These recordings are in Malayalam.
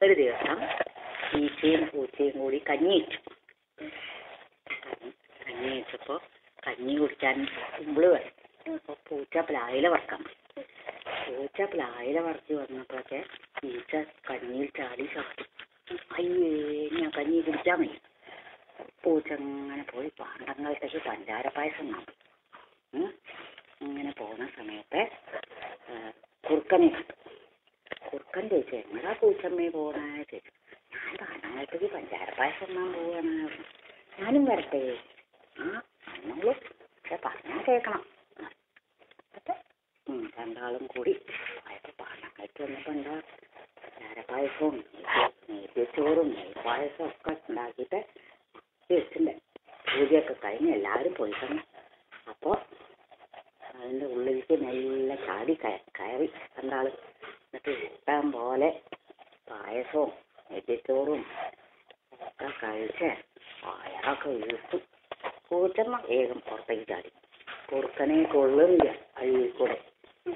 ഒരു ദിവസം ഈച്ചയും പൂച്ചയും കൂടി കഞ്ഞി വെച്ചു കഞ്ഞി വെച്ചപ്പോൾ കഞ്ഞി കുടിക്കാൻ കുമ്പിൾ വരും. അപ്പോൾ പൂച്ച പ്ലായില വറക്കാൻ പൂച്ച പ്ലായില വറച്ച് വന്നപ്പോഴൊക്കെ ഈച്ച കഞ്ഞിയിൽ ചാടി ചാടി. അയ്യേ ഞാൻ കഞ്ഞി കുടിക്കാൻ വയ്യ. പൂച്ച അങ്ങനെ പോയി പാണ്ടങ്ങൾക്കൊക്കെ പഞ്ചാര പായസം കാണും ഉം. ഇങ്ങനെ പോകുന്ന സമയത്ത് കുറുക്കനെ കണ്ടു. കുറുക്കൻ ചോദിച്ചു എങ്ങടാ പൂച്ചമ്മേ പോണേ ചോദിച്ചു ഞാൻ പാണ്ടങ്ങളത്തേക്ക് പഞ്ചാര പായസം പോവാണ്. ഞാനും വരട്ടെ. ആ അന്നോളൂ പക്ഷെ പറഞ്ഞാൽ കേൾക്കണം അപ്പൊ രണ്ടാളും കൂടി പോയപ്പോ വന്നപ്പോ എന്താ ചാരപ്പായസവും നെയ്ച്ചോറും നെയ്പായസവും ഒക്കെ ഉണ്ടാക്കിയിട്ട് വെച്ചിട്ടുണ്ട്. പൂജയൊക്കെ കഴിഞ്ഞ് എല്ലാവരും പോയി തന്നെ അപ്പോൾ അതിന്റെ ഉള്ളിലേക്ക് നല്ല ചാടി കയറി രണ്ടാൾ. എന്നിട്ട് ഇഷ്ടം പോലെ പായസവും എത്തിച്ചോറും ഒക്കെ കഴിച്ച് വയറൊക്കെ വീർത്തു. കൂച്ചമ്മ വേഗം പുറത്തേക്ക് ചാടി. കുറുക്കനെ കൊള്ളുന്നില്ല അഴിയിൽ കൂടെ.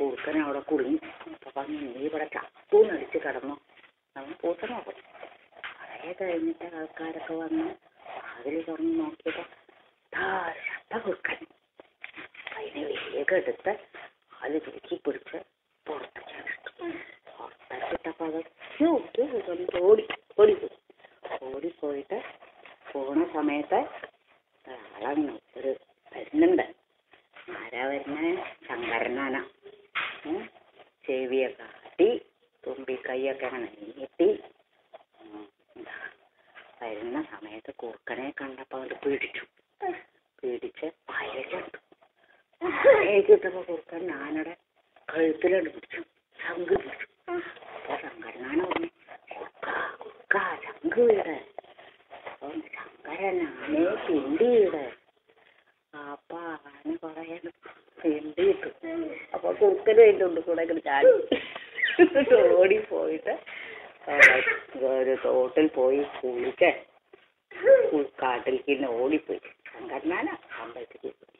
കുറുക്കനെ അവിടെ കുടുങ്ങി. അപ്പൊ പറഞ്ഞു നീ ഇവിടെ ചപ്പൂന്നടിച്ച് കിടന്നു? നമ്മൾ പൂച്ചമ്മ പോയി കുറേ കഴിഞ്ഞിട്ട് ആൾക്കാരൊക്കെ വന്ന് അതിൽ തുറന്ന് നോക്കിയപ്പോ ശബ്ദ കുറുക്കൻ. അതിനെ വേഗം എടുത്ത് ചൂട്ട് ഓടി ഓടിപ്പോയി ഓടിപ്പോയിട്ട് പോണ സമയത്ത് ആളാണ് ഒരു വരുന്നുണ്ട്. ആരാ വരുന്നേ? ശങ്കരനാണ്. ചെവിയൊക്കെ കാട്ടി തുമ്പി അങ്ങനെ നീട്ടി. വരുന്ന സമയത്ത് കുറുക്കനെ കണ്ടപ്പോ അവർ പേടിച്ചു. പേടിച്ച് പായലിട്ടു പയച്ചിട്ടപ്പോ കുറുക്കൻ ഞാനടെ കഴുത്തിലോട്ട് പിടിച്ചു. ശംഖ് പിടിച്ചു അപ്പൊ ശങ്കരനാന പറഞ്ഞു കുറുക്ക ശംഖ് വീട് അപ്പം ശങ്കരനാനേ പിണ്ടിയുടെ. അപ്പൊ ആന കൊറേ പിണ്ടിട്ടു അപ്പൊ കുറുക്കന് ഉള്ളിൽ കൂടെ ചാടി. എന്നിട്ട് ഓടിപ്പോയിട്ട് അവിടെ ഒരു തോട്ടിൽ പോയി കുളിക്കാൻ. കാട്ടിലേക്ക് ഓടിപ്പോയി. ശങ്കരനാന അമ്പലത്തിലേക്ക്.